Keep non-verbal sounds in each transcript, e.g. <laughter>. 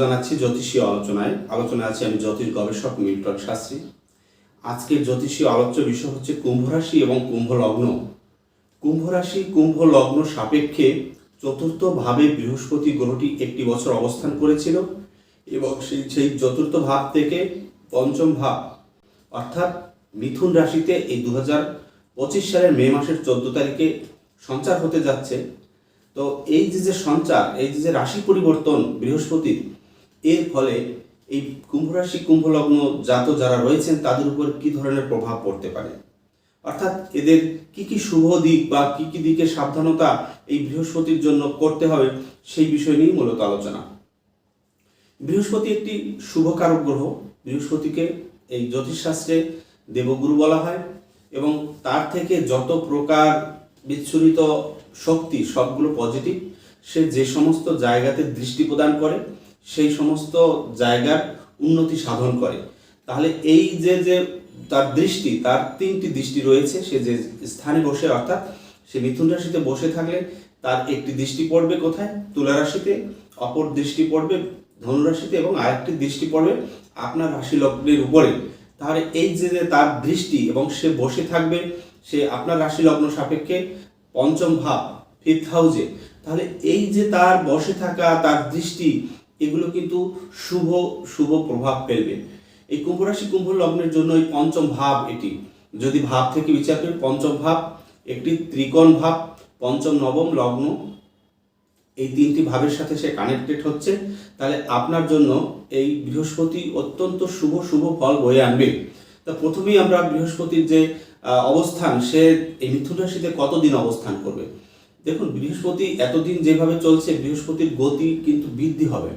জানাচ্ছি জ্যোতিষীয় আলোচনায়। আলোচনায় আছি আমি জ্যোতিষ গবেষক মিল্টন শাস্ত্রী। আজকের জ্যোতিষীয় আলোচ্য বিষয় হচ্ছে কুম্ভ রাশি এবং কুম্ভ লগ্ন। কুম্ভ রাশি, কুম্ভ লগ্ন সাপেক্ষে চতুর্থ ভাবে বৃহস্পতি গ্রহটি একটি বছর অবস্থান করেছিল এবং সেই সেই চতুর্থ ভাব থেকে পঞ্চম ভাব অর্থাৎ মিথুন রাশিতে এই দু পঁচিশ সালের মে মাসের চোদ্দ তারিখে সঞ্চার হতে যাচ্ছে। তো এই যে যে সঞ্চার, এই যে যে রাশি পরিবর্তন বৃহস্পতির এর ফলে এই কুম্ভ রাশি কুম্ভ লগ্ন জাত যারা রয়েছেন, তাদের উপর কি ধরনের প্রভাব পড়তে পারে? অর্থাৎ এদের কি কি শুভ দিক বা কি কি দিকে সাবধানতা এই বৃহস্পতির জন্য করতে হবে, সেই বিষয় নিয়েই মূলত আলোচনা। বৃহস্পতি একটি শুভকারক গ্রহ। বৃহস্পতিকে এই জ্যোতিষশাস্ত্রে দেবগুরু বলা হয় এবং তার থেকে যত প্রকার বিচ্ছুরিত শক্তি, সবগুলো পজিটিভ সে যে সমস্ত জায়গাতে দৃষ্টি প্রদান করে সেই সমস্ত জায়গার উন্নতি সাধন করে। তাহলে এই যে যে তার দৃষ্টি, তার তিনটি দৃষ্টি রয়েছে, সে যে স্থানে বসে, অর্থাৎ সে মিথুন রাশিতে বসে থাকলে তার একটি দৃষ্টি পড়বে কোথায়? তুলা রাশিতে, অপর দৃষ্টি পড়বে ধনু রাশিতে এবং আরেকটি দৃষ্টি পড়বে আপনার রাশি লগ্নের উপরে। তাহলে এই যে যে তার দৃষ্টি এবং সে বসে থাকবে, সে আপনার রাশি লগ্ন সাপেক্ষে পঞ্চম ভাব ফিফথ হাউসে তাহলে এই যে তার বসে থাকা, তার দৃষ্টি এগুলো কিন্তু শুভ শুভ প্রভাব ফেলবে। এই কুম্ভ রাশি, কুম্ভ লগ্নের জন্য এই পঞ্চম ভাব এটি। যদি ভাব থেকে বিচার করি পঞ্চম ভাব, একটি ত্রিকোণ ভাব, পঞ্চম, নবম লগ্ন, এই তিনটি ভাবের সাথে সে কানেক্টেড হচ্ছে, তাহলে আপনার জন্য এই বৃহস্পতি অত্যন্ত শুভ শুভ ফল বয়ে আনবে। তা প্রথমেই আমরা বৃহস্পতির যে অবস্থান, সে এই মিথুন রাশিতে কতদিন অবস্থান করবে? দেখুন, বৃহস্পতি এতদিন যেভাবে চলছে, বৃহস্পতির গতি কিন্তু বৃদ্ধি হবে।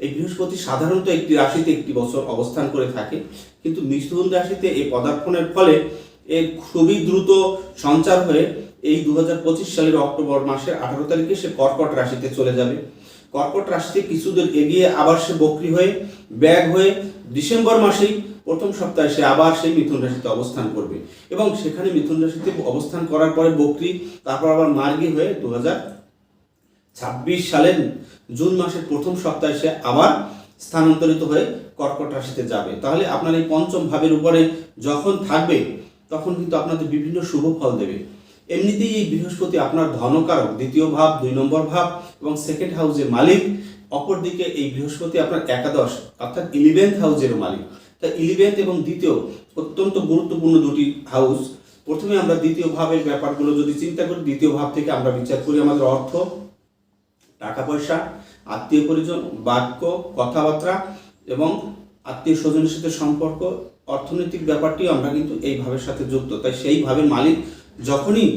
এই বৃহস্পতি সাধারণত একটি রাশিতে একটি বছর অবস্থান করে থাকে, কিন্তু মিথুন রাশিতে এই পদার্পণের ফলে এর খুবই দ্রুত সঞ্চার হয়ে এই দু হাজার পঁচিশ সালের অক্টোবর মাসের আঠারো তারিখে সে কর্কট রাশিতে চলে যাবে। কর্কট রাশিতে কিছুদিন এগিয়ে আবার সে বক্রি হয়ে ব্যাগ হয়ে ডিসেম্বর মাসেই প্রথম সপ্তাহে সে আবার সেই মিথুন রাশিতে অবস্থান করবে এবং সেখানে মিথুন রাশিতে অবস্থান করার পরে বক্রি, তারপর আবার মার্গী হয়ে দু হাজার ছাব্বিশ সালের জুন মাসের প্রথম সপ্তাহে সে আবার স্থানান্তরিত হয়ে কর্কট রাশিতে যাবে। তাহলে আপনার এই পঞ্চম ভাবের উপরে যখন থাকবে, তখন কিন্তু আপনাদের বিভিন্ন শুভ ফল দেবে। এমনিতেই এই বৃহস্পতি আপনার ধনকারক, দ্বিতীয় ভাব, দুই নম্বর ভাব এবং সেকেন্ড হাউসের মালিক। অপরদিকে এই বৃহস্পতি আপনার একাদশ, অর্থাৎ ইলেভেন্থ হাউসের মালিক। তা ইলেভেন্থ এবং দ্বিতীয় অত্যন্ত গুরুত্বপূর্ণ দুটি হাউস প্রথমে আমরা দ্বিতীয় ভাবের ব্যাপারগুলো যদি চিন্তা করি, দ্বিতীয় ভাব থেকে আমরা বিচার করি আমাদের অর্থ। টাকা পয়সা আত্মীয় পরিজন, বাক্য, কথাবার্তা এবং আত্মীয় স্বজনের সাথে সম্পর্ক, অর্থনৈতিক ব্যাপারটি আমরা কিন্তু এই ভাবের সাথে যুক্ত। তাই সেই ভাবের মালিক যখনই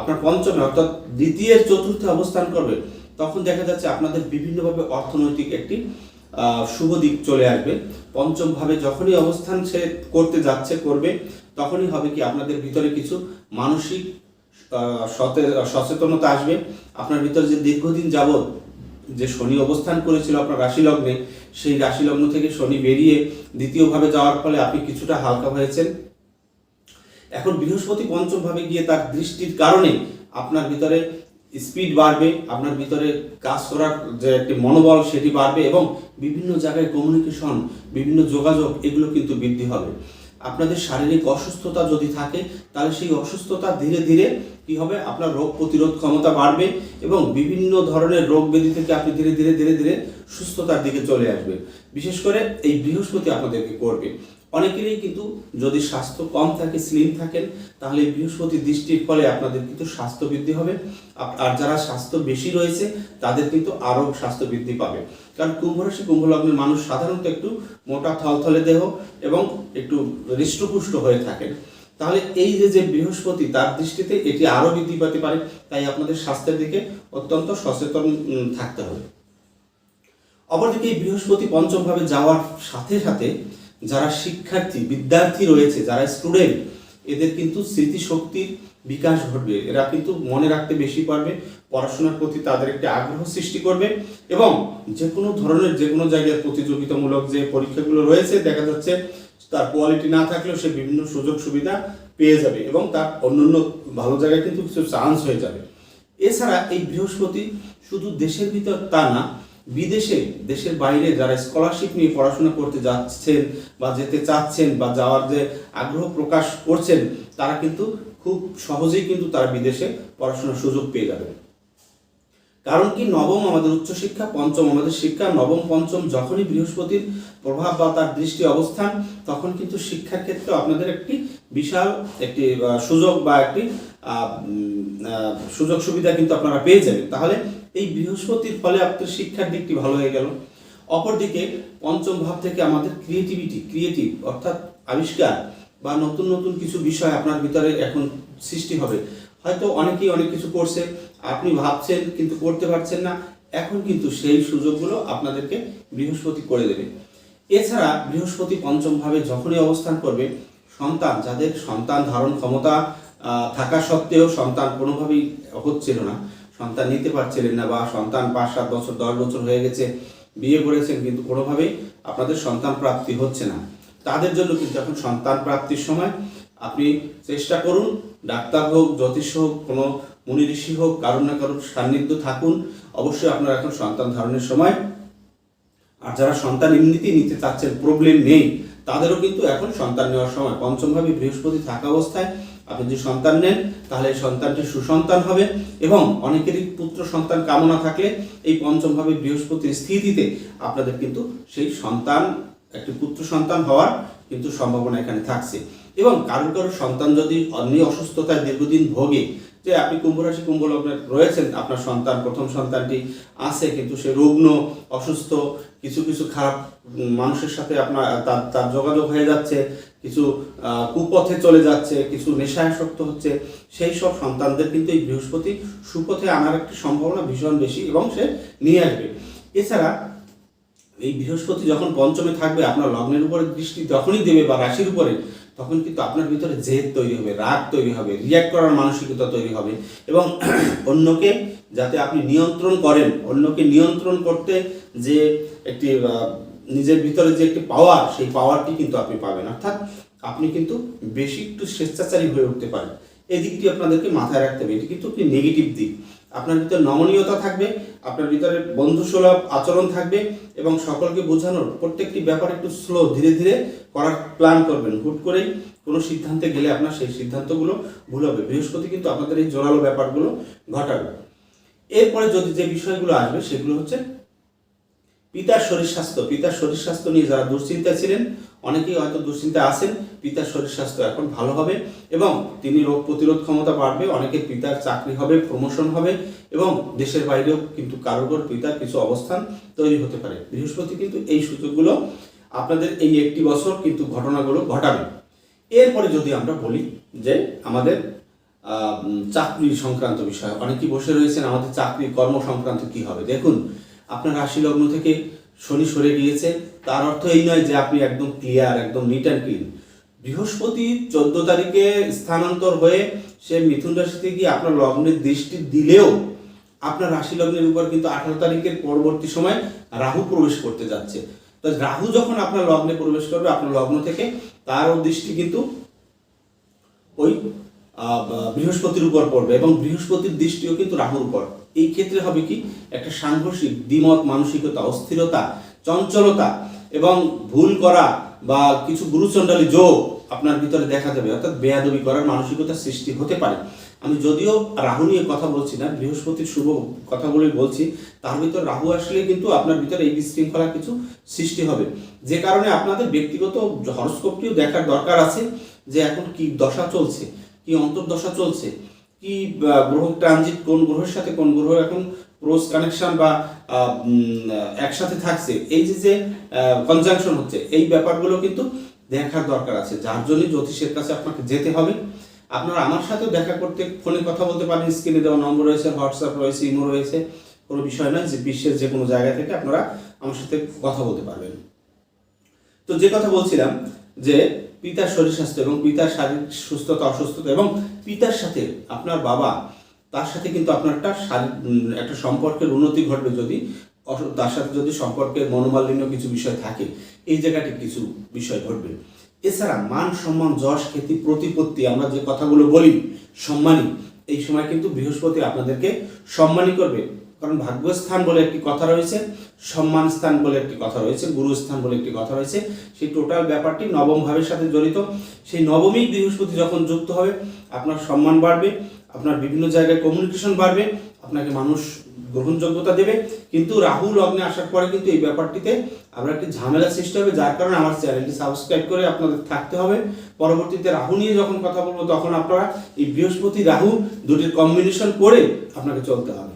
আপনার পঞ্চমে অর্থাৎ দ্বিতীয় চতুর্থে অবস্থান করবে, তখন দেখা যাচ্ছে আপনাদের বিভিন্নভাবে অর্থনৈতিক একটি শুভ দিক চলে আসবে। পঞ্চম ভাবে যখনই অবস্থান সে করতে যাচ্ছে, করবে, তখনই হবে কি আপনাদের ভিতরে কিছু মানসিক সচেতনতা আসবে। আপনার ভিতরে যে দীর্ঘদিন যাবৎ যে শনি অবস্থান করেছিল আপনার রাশি লগ্নে সেই রাশি লগ্ন থেকে শনি বেরিয়ে দ্বিতীয়ভাবে যাওয়ার ফলে আপনি কিছুটা হালকা হয়েছেন। এখন বৃহস্পতি পঞ্চম ভাবে গিয়ে তার দৃষ্টির কারণে আপনার ভিতরে স্পিড বাড়বে, আপনার ভিতরে কাজ করার যে একটি মনোবল সেটি বাড়বে এবং বিভিন্ন জায়গায় কমিউনিকেশন বিভিন্ন যোগাযোগ, এগুলো কিন্তু বৃদ্ধি হবে। আপনাদের শারীরিক অসুস্থতা যদি থাকে, তাহলে সেই অসুস্থতা ধীরে ধীরে কি হবে? আপনার রোগ প্রতিরোধ ক্ষমতা বাড়বে এবং বিভিন্ন ধরনের রোগ ব্যাধি থেকে আপনি ধীরে ধীরে ধীরে ধীরে সুস্থতার দিকে চলে আসবে বিশেষ করে এই বৃহস্পতি আপনাদেরকে করবে। অনেকেরই কিন্তু যদি স্বাস্থ্য কম থাকে স্লিম থাকেন, তাহলে বৃহস্পতি দৃষ্টির ফলে আপনাদের কিন্তু স্বাস্থ্য বৃদ্ধি হবে। আর যারা স্বাস্থ্য বেশি রয়েছে, তাদের কিন্তু আরও স্বাস্থ্য বৃদ্ধি পাবে। কারণ কুম্ভ রাশি, কুম্ভ মানুষ সাধারণত একটু মোটা থলথলে দেহ এবং একটু হৃষ্টপুষ্ট হয়ে থাকেন। তাহলে এই যে যে বৃহস্পতি, তার দৃষ্টিতে এটি আরও বৃদ্ধি পেতে পারে। তাই আপনাদের স্বাস্থ্যের দিকে অত্যন্ত সচেতন থাকতে হবে। অপরদিকে এই বৃহস্পতি পঞ্চমভাবে যাওয়ার সাথে সাথে যারা শিক্ষার্থী, বিদ্যার্থী রয়েছে, যারা স্টুডেন্ট, এদের কিন্তু স্মৃতিশক্তির বিকাশ ঘটবে। এরা কিন্তু মনে রাখতে বেশি পারবে, পড়াশোনার প্রতি তাদের একটি আগ্রহ সৃষ্টি করবে এবং যে কোনো ধরনের যে কোনো জায়গায় প্রতিযোগিতামূলক যে পরীক্ষাগুলো রয়েছে, দেখা যাচ্ছে তার কোয়ালিটি না থাকলেও সে বিভিন্ন সুযোগ সুবিধা পেয়ে যাবে এবং তার অন্যান্য ভালো জায়গায় কিন্তু কিছু চান্স হয়ে যাবে। এছাড়া এই বৃহস্পতি শুধু দেশের ভিতর তা না, বিদেশে, দেশের বাইরে যারা স্কলারশিপ নিয়ে পড়াশোনা করতে যাচ্ছেন বা যেতে চাচ্ছেন বা যাওয়ার যে আগ্রহ প্রকাশ করছেন, তারা কিন্তু খুব সহজেই কিন্তু তারা বিদেশে পড়াশোনার সুযোগ পেয়ে যাবে কারণ কি নবম আমাদের উচ্চশিক্ষা, পঞ্চম আমাদের শিক্ষা, নবম, পঞ্চম যখনই বৃহস্পতির প্রভাব বা তার দৃষ্টি অবস্থান, তখন কিন্তু শিক্ষার ক্ষেত্রে আপনাদের একটি বিশাল, একটি সুযোগ বা একটি সুযোগ সুবিধা কিন্তু আপনারা পেয়ে যাবেন। তাহলে এই বৃহস্পতির ফলে আপনার শিক্ষার দিকটি ভালো হয়ে গেল। অপরদিকে পঞ্চম ভাব থেকে আমাদের ক্রিয়েটিভিটি ক্রিয়েটিভ অর্থাৎ আবিষ্কার বা নতুন নতুন কিছু বিষয় আপনার ভিতরে এখন সৃষ্টি হবে। হয়তো অনেকেই অনেক কিছু করছে, আপনি ভাবছেন কিন্তু করতে পারছেন না, এখন কিন্তু সেই সুযোগগুলো আপনাদেরকে বৃহস্পতি করে দেবে। এছাড়া বৃহস্পতি পঞ্চম ভাবে যখনই অবস্থান করবে, সন্তান, যাদের সন্তান ধারণ ক্ষমতা থাকা সত্ত্বেও সন্তান কোনোভাবেই হচ্ছিল না, সন্তান নিতে পারছিলেন না বা সন্তান পাঁচ সাত বছর, দশ বছর হয়ে গেছে, বিয়ে করেছেন কিন্তু কোনোভাবেই আপনাদের সন্তান প্রাপ্তি হচ্ছে না। তাদের জন্য কিন্তু এখন সন্তান প্রাপ্তির সময় আপনি চেষ্টা করুন, ডাক্তার হোক, জ্যোতিষ হোক, কোনো মুনি ঋষি হোক, কারোর না কারোর সান্নিধ্য থাকুন। অবশ্যই আপনার এখন সন্তান ধারণের সময়। আর যারা সন্তান এমনিতেই নিতে চাচ্ছেন প্রবলেম নেই, তাদেরও কিন্তু এখন সন্তান নেওয়ার সময়। পঞ্চমভাবে বৃহস্পতি থাকা অবস্থায় আপনি যদি সন্তান নেন, তাহলে এই সন্তানটি সুসন্তান হবে এবং অনেকেরই পুত্র সন্তান কামনা থাকলে এই পঞ্চমভাবে বৃহস্পতির স্থিতিতে আপনাদের কিন্তু সেই সন্তান, একটি পুত্র সন্তান হওয়ার কিন্তু সম্ভাবনা এখানে থাকছে। এবং কারোর কারোর সন্তান যদি অন্য অসুস্থতায় দীর্ঘদিন ভোগে, যে আপনি কুম্ভ রাশি কুম্ভ লগ্নে রয়েছেন, আপনার সন্তান, প্রথম সন্তানটি আছে, কিন্তু সে রুগ্ন, অসুস্থ, কিছু কিছু খারাপ মানুষের সাথে আপনার, তার তার যোগাযোগ হয়ে যাচ্ছে, কিছু কুপথে চলে যাচ্ছে, কিছু নেশাসক্ত হচ্ছে, সেই সব সন্তানদের কিন্তু এই বৃহস্পতি সুপথে আনার একটি সম্ভাবনা ভীষণ বেশি এবং সে নিয়ে আসবে। এছাড়া এই বৃহস্পতি যখন পঞ্চমে থাকবে, আপনার লগ্নের উপরে দৃষ্টি যখনই দেবে বা রাশির উপরে তখন কিন্তু আপনার ভিতরে জেদ তৈরি হবে, রাগ তৈরি হবে রিয়াক্ট করার মানসিকতা তৈরি হবে এবং অন্যকে যাতে আপনি নিয়ন্ত্রণ করেন, অন্যকে নিয়ন্ত্রণ করতে যে একটি নিজের ভিতরে যে একটি পাওয়ার সেই পাওয়ারটি কিন্তু আপনি পাবেন। অর্থাৎ আপনি কিন্তু বেশি একটু স্বেচ্ছাচারী হয়ে উঠতে পারেন। এই দিকটি আপনাদেরকে মাথায় রাখতে হবে। এটি কিন্তু একটি নেগেটিভ দিক। আপনার ভিতরে নমনীয়তা থাকবে আপনার ভিতরে বন্ধুসুলভ আচরণ থাকবে এবং সকলকে বোঝানোর প্রত্যেকটি ব্যাপার একটু স্লো ধীরে ধীরে করার প্ল্যান করবেন। হুট করেই কোনো সিদ্ধান্তে গেলে আপনার সেই সিদ্ধান্তগুলো ভুল হবে। বৃহস্পতি কিন্তু আপনাদের এই জোরালো ব্যাপারগুলো ঘটাবে। এরপরে যদি যে বিষয়গুলো আসবে, সেগুলো হচ্ছে পিতার শরীর স্বাস্থ্য। পিতার শরীর স্বাস্থ্য নিয়ে যারা দুশ্চিন্তা ছিলেন অনেকেই হয়তো দুশ্চিন্তা আছেন, পিতার শরীর স্বাস্থ্য এখন ভালো হবে এবং তিনি রোগ প্রতিরোধ ক্ষমতা বাড়বে অনেকের পিতার চাকরি হবে প্রমোশন হবে এবং দেশের বাইরেও কিন্তু কারোর পিতার কিছু অবস্থান তৈরি হতে পারে। বৃহস্পতি কিন্তু এই সুযোগগুলো আপনাদের এই একটি বছর কিন্তু ঘটনাগুলো ঘটাবে। এরপরে যদি আমরা বলি যে আমাদের চাকরি সংক্রান্ত বিষয়, অনেকেই বসে রয়েছেন, আমাদের চাকরি কর্ম সংক্রান্ত কি হবে? দেখুন, আপনার রাশি লগ্ন থেকে শনি সরে গিয়েছে। তার অর্থ এই নয় যে আপনি একদম ক্লিয়ার একদম নিট অ্যান্ড ক্লিন বৃহস্পতি চোদ্দ তারিখে স্থানান্তর হয়ে সে মিথুন রাশিতে গিয়ে আপনার লগ্নের দৃষ্টি দিলেও আপনার রাশি লগ্নের উপর কিন্তু আঠারো তারিখের পরবর্তী সময় রাহু প্রবেশ করতে যাচ্ছে। তো রাহু যখন আপনার লগ্নে প্রবেশ করবে, আপনার লগ্ন থেকে তারও দৃষ্টি কিন্তু ওই বৃহস্পতির উপর পড়বে এবং বৃহস্পতির দৃষ্টিও কিন্তু রাহুর উপর। এই ক্ষেত্রে হবে কি? একটা সাংঘর্ষিক, দ্বিমত, মানসিকতা, অস্থিরতা, চঞ্চলতা এবং ভুল করা বা কিছু গুরুচণ্ডালী যোগ আপনার ভিতরে দেখা যাবে। অর্থাৎ বেয়াদবি করার মানসিকতা সৃষ্টি হতে পারে। আমি যদিও রাহু নিয়ে কথা বলছি না, বৃহস্পতির শুভ কথাগুলোই বলছি, তার ভিতর রাহু আসলে কিন্তু আপনার ভিতরে এই বিশৃঙ্খলা কিছু সৃষ্টি হবে। যে কারণে আপনাদের ব্যক্তিগত হরস্কোপটিও দেখার দরকার আছে যে এখন কি দশা চলছে, কি অন্তর্দশা চলছে কি গ্রহ ট্রানজিট কোন গ্রহের সাথে, কোন গ্রহ এখন ক্রস কানেকশন বা একসাথে থাকছে? এই যে যে কনজাংশন হচ্ছে, এই ব্যাপারগুলো কিন্তু দেখার দরকার আছে। যার জন্য জ্যোতিষের কাছে আপনাকে যেতে হবে। আপনারা আমার সাথেও দেখা করতে, ফোনে কথা বলতে পারেন, স্ক্রিনে দেওয়া নম্বর রয়েছে, হোয়াটসঅ্যাপ রয়েছে, ইমো রয়েছে। কোনো বিষয় নয় যে, বিশ্বের যে কোনো জায়গা থেকে আপনারা আমার সাথে কথা বলতে পারবেন। তো যে কথা বলছিলাম যে পিতার শরীর স্বাস্থ্য এবং পিতার শারীরিক সুস্থতা, অসুস্থতা এবং পিতার সাথে আপনার বাবা, তার সাথে কিন্তু আপনার একটা একটা সম্পর্কের উন্নতি ঘটবে যদি তার সাথে যদি সম্পর্কের মনোমালিন্য কিছু বিষয় থাকে, এই জায়গাটি কিছু বিষয় ঘটবে। এছাড়া মান সম্মান, যশ, খ্যাতি, প্রতিপত্তি আমরা যে কথাগুলো বলি, সম্মানী, এই সময় কিন্তু বৃহস্পতি আপনাদেরকে সম্মানী করবে। কারণ ভাগ্যস্থান বলে একটি কথা রয়েছে সম্মান স্থান বলে একটি কথা রয়েছে, গুরুস্থান বলে একটি কথা রয়েছে। সেই টোটাল ব্যাপারটি নবম ভাবের সাথে জড়িত। সেই নবমী বৃহস্পতি যখন যুক্ত হবে, আপনার সম্মান বাড়বে, আপনার বিভিন্ন জায়গায় কমিউনিকেশন বাড়বে, আপনাকে মানুষ গ্রহণযোগ্যতা দেবে। কিন্তু রাহু লগ্নে আসার পরে কিন্তু এই ব্যাপারটিতে আমরা একটি ঝামেলা সৃষ্টি হবে, যার কারণে আমার চ্যানেলটি সাবস্ক্রাইব করে আপনাদের থাকতে হবে। পরবর্তীতে রাহু নিয়ে যখন কথা বলব, তখন আপনারা এই বৃহস্পতি রাহু দুটির কম্বিনেশন করে আপনাকে চলতে হবে।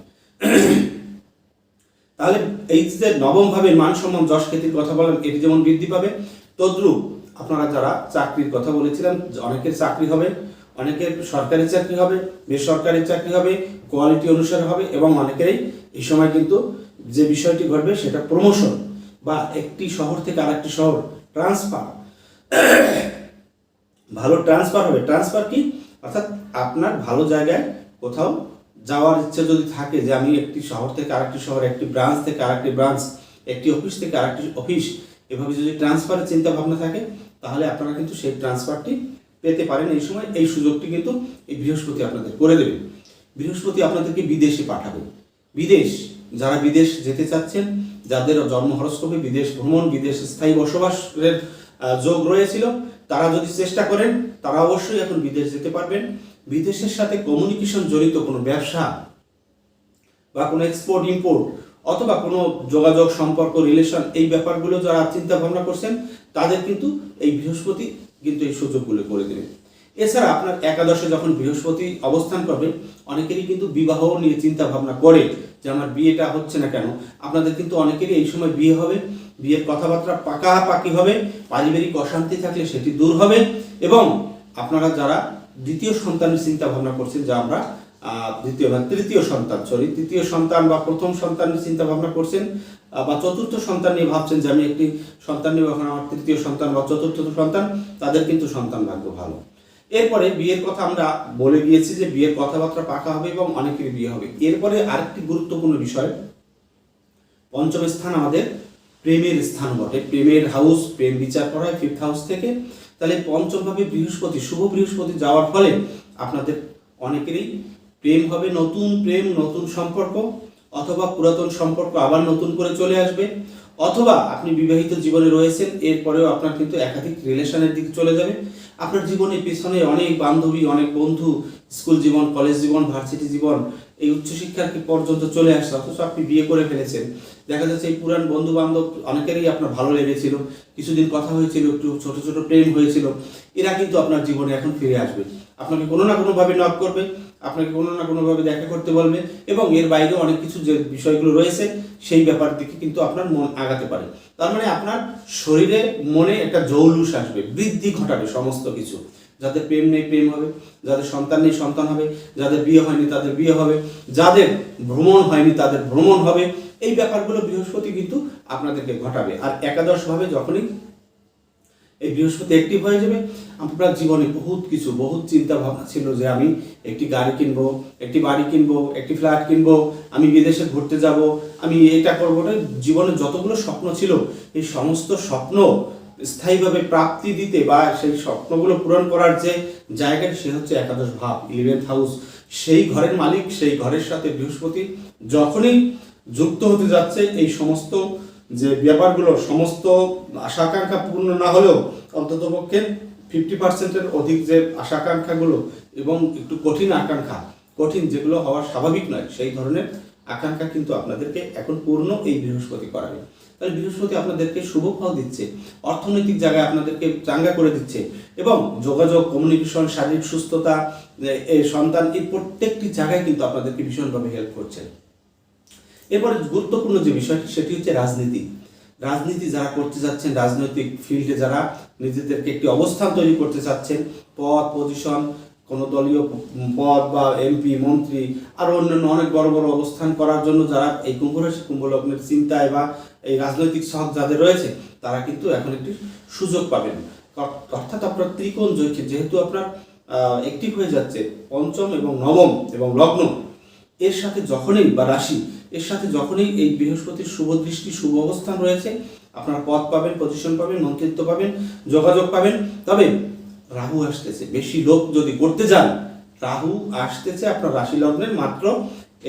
<clears throat> তাহলে এই যে নবম ভাবে মান সম্মান যশ খ্যাতির কথা বলেন এটি যেমন বৃদ্ধি পাবে, তদ্রুপ আপনারা যারা চাকরির কথা বলেছিলেন যে অনেকের চাকরি হবে, অনেকের সরকারি চাকরি হবে, বেসরকারি চাকরি হবে, কোয়ালিটি অনুসারে হবে এবং অনেকেরই এই সময় কিন্তু যে বিষয়টি ঘটবে সেটা প্রমোশন বা একটি শহর থেকে আরেকটি শহর ট্রান্সফার। ভালো ট্রান্সফার হবে। ট্রান্সফার কি? অর্থাৎ আপনার ভালো জায়গায় কোথাও যাওয়ার ইচ্ছে যদি থাকে যে আমি একটি শহর থেকে আরেকটি শহর, একটি ব্রাঞ্চ থেকে আরেকটি ব্রাঞ্চ একটি অফিস থেকে আরেকটি অফিস এভাবে যদি ট্রান্সফারের চিন্তা ভাবনা থাকে, তাহলে আপনারা কিন্তু সেই ট্রান্সফারটি পেতে পারেন। এই সময় এই সুযোগটি কিন্তু এই বৃহস্পতি আপনাদের করে দেবে। বৃহস্পতি আপনাদেরকে বিদেশে পাঠাবে। বিদেশ, যারা বিদেশ যেতে চাচ্ছেন, যাদের জন্ম হরস্কোপে বিদেশ ভ্রমণ, বিদেশ স্থায়ী বসবাসের যোগ রয়েছিল, তারা যদি চেষ্টা করেন, তারা অবশ্যই এখন বিদেশ যেতে পারবেন। বিদেশের সাথে কমিউনিকেশন জড়িত কোনো ব্যবসা বা কোনো এক্সপোর্ট ইম্পোর্ট অথবা কোনো যোগাযোগ সম্পর্ক রিলেশন এই ব্যাপারগুলো যারা চিন্তা ভাবনা করছেন, তাদের কিন্তু এই বৃহস্পতি কিন্তু এই সুযোগগুলো করে দেবে। এছাড়া আপনার একাদশে যখন বৃহস্পতি অবস্থান করবে, অনেকেরই কিন্তু বিবাহ নিয়ে চিন্তা ভাবনা করে যে আমার বিয়েটা হচ্ছে না কেন। আপনাদের কিন্তু অনেকেরই এই সময় বিয়ে হবে, বিয়ের কথাবার্তা পাকাপাকি হবে, পারিবারিক অশান্তি থাকলে সেটি দূর হবে এবং আপনারা যারা দ্বিতীয় সন্তানের চিন্তা ভাবনা করছেন যা আমরা দ্বিতীয় না তৃতীয় সন্তান সরি তৃতীয় সন্তান বা প্রথম সন্তানের চিন্তা ভাবনা করছেন বা চতুর্থ সন্তান নিয়ে ভাবছেন যে আমি একটি সন্তান নিয়ে এখন আমার তৃতীয় সন্তান বা চতুর্থ সন্তান, তাদের কিন্তু সন্তান ভাগ্য ভালো। এরপরে বিয়ের কথা আমরা বলে গিয়েছি যে বিয়ের কথাবার্তা পাকা হবে এবং অনেকের বিয়ে হবে। এরপরে আরেকটি গুরুত্বপূর্ণ বিষয়, পঞ্চম স্থান আমাদের প্রেমের স্থান বটে। প্রেমের হাউস, প্রেম বিচার করা হয় ফিফথ হাউস থেকে। তাহলে পঞ্চমভাবে বৃহস্পতি, শুভ বৃহস্পতি যাওয়ার ফলে আপনাদের অনেকেরই প্রেম হবে, নতুন প্রেম, নতুন সম্পর্ক অথবা পুরাতন সম্পর্ক আবার নতুন করে চলে আসবে অথবা আপনি বিবাহিত জীবনে রয়েছেন, এরপরেও আপনার কিন্তু একাধিক রিলেশনের দিকে চলে যাবে। আপনার জীবনের পেছনে অনেক বান্ধবী, অনেক বন্ধু, স্কুল জীবন, কলেজ জীবন, ভার্সিটি জীবন, এই উচ্চশিক্ষার কি পর্যন্ত চলে আসছে, অথচ আপনি বিয়ে করে ফেলেছেন। দেখা যাচ্ছে এই পুরান বন্ধু বান্ধব অনেকেরই আপনার ভালো লেগেছিল, কিছুদিন কথা হয়েছিল, একটু ছোট ছোট প্রেম হয়েছিল, এরা কিন্তু আপনার জীবনে এখন ফিরে আসবে। আপনাকে কোনো না কোনোভাবে নক করবে, আপনাকে কোনো না কোনোভাবে দেখা করতে বলবে এবং এর বাইরে অনেক কিছু যে বিষয়গুলো রয়েছে সেই ব্যাপার দিকে কিন্তু আপনার মন আগাতে পারে। তার মানে আপনার শরীরে মনে একটা জৌলুস আসবে, বৃদ্ধি ঘটাবে সমস্ত কিছু। যাদের প্রেম নেই প্রেম হবে, যাদের সন্তান নেই সন্তান হবে, যাদের বিয়ে হয়নি তাদের বিয়ে হবে, যাদের ভ্রমণ হয়নি তাদের ভ্রমণ হবে। এই ব্যাপারগুলো বৃহস্পতি কিন্তু আপনাদেরকে ঘটাবে। আর একাদশ ভাবে যখনই এই বৃহস্পতি অ্যাক্টিভ হয়ে যাবে। আপনার জীবনে বহুত কিছু, বহুত চিন্তা ভাবনা ছিল যে আমি একটি গাড়ি কিনবো, একটি বাড়ি কিনবো, একটি ফ্ল্যাট কিনবো, আমি বিদেশে ঘুরতে যাব, আমি এটা করব না। জীবনে যতগুলো স্বপ্ন ছিল, এই সমস্ত স্বপ্ন স্থায়ীভাবে প্রাপ্তি দিতে বা সেই স্বপ্নগুলো পূরণ করার যে জায়গাটি, সে হচ্ছে একাদশ ভাব ইলেভেন্থ হাউস সেই ঘরের মালিক, সেই ঘরের সাথে বৃহস্পতি যখনই যুক্ত হতে যাচ্ছে, এই সমস্ত যে ব্যাপারগুলো সমস্ত আশা আকাঙ্ক্ষা পূর্ণ না হলেও অন্ততপক্ষে ফিফটি পার্সেন্টের অধিক যে আশা আকাঙ্ক্ষাগুলো এবং একটু কঠিন আকাঙ্ক্ষা, কঠিন যেগুলো হওয়া স্বাভাবিক নয়, সেই ধরনের আকাঙ্ক্ষা কিন্তু আপনাদেরকে এখন পূর্ণ এই বৃহস্পতি করাবে। তাহলে বৃহস্পতি আপনাদেরকে শুভ ফল দিচ্ছে, অর্থনৈতিক জায়গায় আপনাদেরকে চাঙ্গা করে দিচ্ছে এবং যোগাযোগ কমিউনিকেশন শারীরিক সুস্থতা সন্তান, এই প্রত্যেকটি জায়গায় কিন্তু আপনাদেরকে ভীষণভাবে হেল্প করছে। এরপরে গুরুত্বপূর্ণ যে বিষয়টি, সেটি হচ্ছে রাজনীতি। রাজনীতি যারা করতে যাচ্ছেন, রাজনৈতিক ফিল্ডে যারা নিজেদেরকে একটি অবস্থান তৈরি করতে চাচ্ছেন, পদ, পজিশন, কোনো দলীয় পদ বা এমপি, মন্ত্রী আরও অন্যান্য অনেক বড় বড় অবস্থান করার জন্য যারা এই কুম্ভ রাশি, কুম্ভ লগ্নের চিন্তায় বা এই রাজনৈতিক শখ যাদের রয়েছে, তারা কিন্তু এখন একটি সুযোগ পাবেন। অর্থাৎ আপনার ত্রিকোণ জৈকে যেহেতু আপনার একটি হয়ে যাচ্ছে পঞ্চম এবং নবম এবং লগ্ন এর সাথে যখনই, বা রাশি, এর সাথে যখনই এই বৃহস্পতির শুভ দৃষ্টি, শুভ অবস্থান রয়েছে, আপনারা পদ পাবেন পজিশন পাবেন মন্ত্রিত্ব পাবেন, যোগাযোগ পাবেন। তবে রাহু আসতেছে, বেশি লোক যদি করতে যান, রাহু আসতেছে আপনার রাশি লগ্নের মাত্র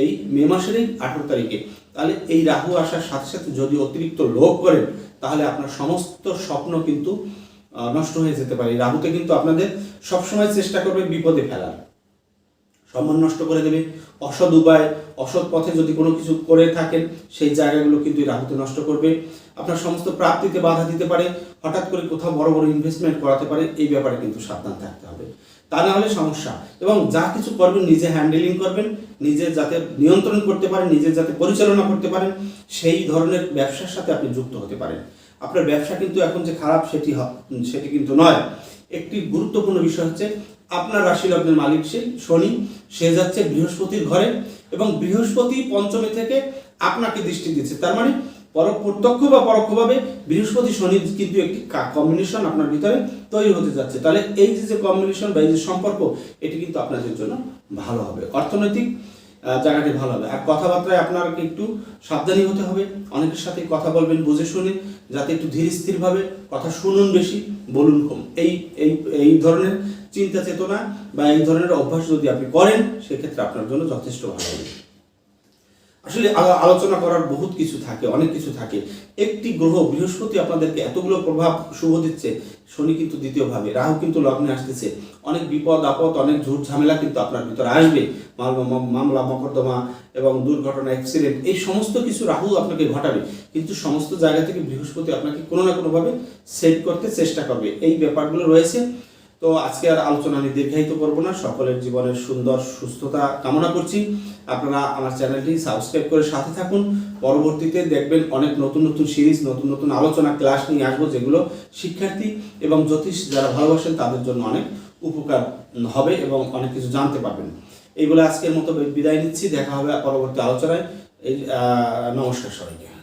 এই মে মাসেরই আঠেরো তারিখে। তাহলে এই রাহু আসার সাথে সাথে যদি অতিরিক্ত লোভ করেন, তাহলে আপনার সমস্ত স্বপ্ন কিন্তু নষ্ট হয়ে যেতে পারে। রাহুতে কিন্তু আপনাদের সবসময় চেষ্টা করবে বিপদে ফেলার। সম্মান নষ্ট করে দেবে। অসৎ উপায়, অসৎ পথে যদি কোনো কিছু করে থাকেন, সেই জায়গাগুলো কিন্তু রাহুতে নষ্ট করবে। আপনার সমস্ত প্রাপ্তিতে বাধা দিতে পারে, হঠাৎ করে কোথাও বড় বড় ইনভেস্টমেন্ট করাতে পারে, এই ব্যাপারে কিন্তু সাবধান থাকতে হবে। তা না হলে সমস্যা। এবং যা কিছু করবেন, নিজে হ্যান্ডেলিং করবেন, নিজে যাতে নিয়ন্ত্রণ করতে পারেন, নিজে যাতে পরিচালনা করতে পারেন, সেই ধরনের ব্যবসার সাথে আপনি যুক্ত হতে পারেন। আপনার ব্যবসা কিন্তু এখন যে খারাপ, সেটি সেটি কিন্তু নয়। একটি গুরুত্বপূর্ণ বিষয় হচ্ছে আপনার রাশি লগ্নের মালিক সে শনি, সে যাচ্ছে বৃহস্পতির ঘরে এবং বৃহস্পতি পঞ্চমী থেকে আপনাকে দৃষ্টি দিচ্ছে। তার মানে পর প্রত্যক্ষ বা পরোক্ষভাবে বৃহস্পতি, শনি কিন্তু একটি কম্বিনেশন আপনার ভিতরে তৈরি হতে যাচ্ছে। তাহলে এই যে যে কম্বিনেশন বা এই যে সম্পর্ক, এটি কিন্তু আপনাদের জন্য ভালো হবে। অর্থনৈতিক জায়গাটি ভালো হবে। আর কথাবার্তায় আপনাকে একটু সাবধানী হতে হবে। অনেকের সাথে কথা বলবেন, বুঝে শুনে, যাতে একটু ধীর স্থিরভাবে কথা শুনুন বেশি, বলুন কম। এই এই এই ধরনের চিন্তা চেতনা বা এই ধরনের অভ্যাস যদি আপনি করেন, সেক্ষেত্রে আপনার জন্য যথেষ্ট ভালো হবে। আসলে আলোচনা করার বহুত কিছু থাকে, অনেক কিছু থাকে। একটি গ্রহ বৃহস্পতি আপনাদেরকে এতগুলো প্রভাব শুভ দিচ্ছে, শনি কিন্তু দ্বিতীয় ভাবে রাহু কিন্তু লগ্নে আসতেছে। অনেক বিপদ, আপদ, অনেক ঝুট ঝামেলা কিন্তু আপনার ভিতরে আসবে। মাল- মামলা, মকদ্দমা এবং দুর্ঘটনা অ্যাক্সিডেন্ট এই সমস্ত কিছু রাহু আপনাকে ঘটাবে। কিন্তু সমস্ত জায়গা থেকে বৃহস্পতি আপনাকে কোনো না কোনোভাবে সেভ করতে চেষ্টা করবে। এই ব্যাপারগুলো রয়েছে। তো আজকে আর আলোচনা আমি দীর্ঘায়িত করব না। সকলের জীবনের সুন্দর সুস্থতা কামনা করছি। আপনারা আমার চ্যানেলটি সাবস্ক্রাইব করে সাথে থাকুন। পরবর্তীতে দেখবেন অনেক নতুন নতুন সিরিজ, নতুন নতুন আলোচনা, ক্লাস নিয়ে আসব যেগুলো শিক্ষার্থী এবং জ্যোতিষ যারা ভালোবাসেন তাদের জন্য অনেক উপকার হবে এবং অনেক কিছু জানতে পারবেন। এইগুলো আজকের মতো বিদায় নিচ্ছি। দেখা হবে পরবর্তী আলোচনায়। এই নমস্কার সবাইকে।